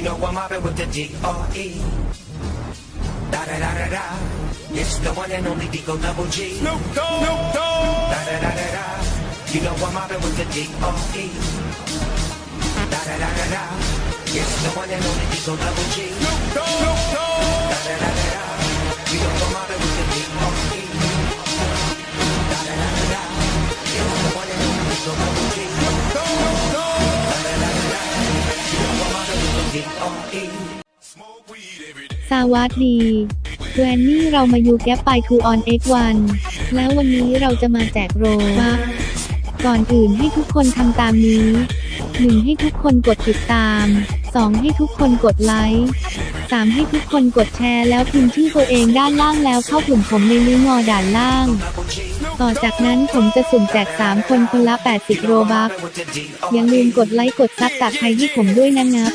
You know I'm mobbing with the D-R-E. Da da da da da. It's the one and only Digo Double G. Snoop Dogg. Snoop Dogg. Da da da da da. You know I'm mobbing with the D-R-E. Da da da da da. It's the one and only Digo Double G. Snoop Dogg. Snoop Dogg. Da da da da da. You know I'm mobbing with the D-R-E. สวัสดีแกรนนี่เรามาอยู่แก๊ปไปคูออน X1 แล้ววันนี้เราจะมาแจกโรบัคก่อนอื่นให้ทุกคนทำตามนี้ 1. ให้ทุกคนกดติดตาม 2. ให้ทุกคนกดไลค์ 3. ให้ทุกคนกดแชร์แล้วพิมพ์ชื่อตัวเองด้านล่างแล้วเข้ากลุ่มผมในลิงก์งอด่านล่าง ต่อจากนั้นผมจะสุ่มแจก 3 คนคนละ 80 โรบัค With the D-R-E. อย่าลืมกดไลค์กดซับตากใครที่ผมด้วยนะงับ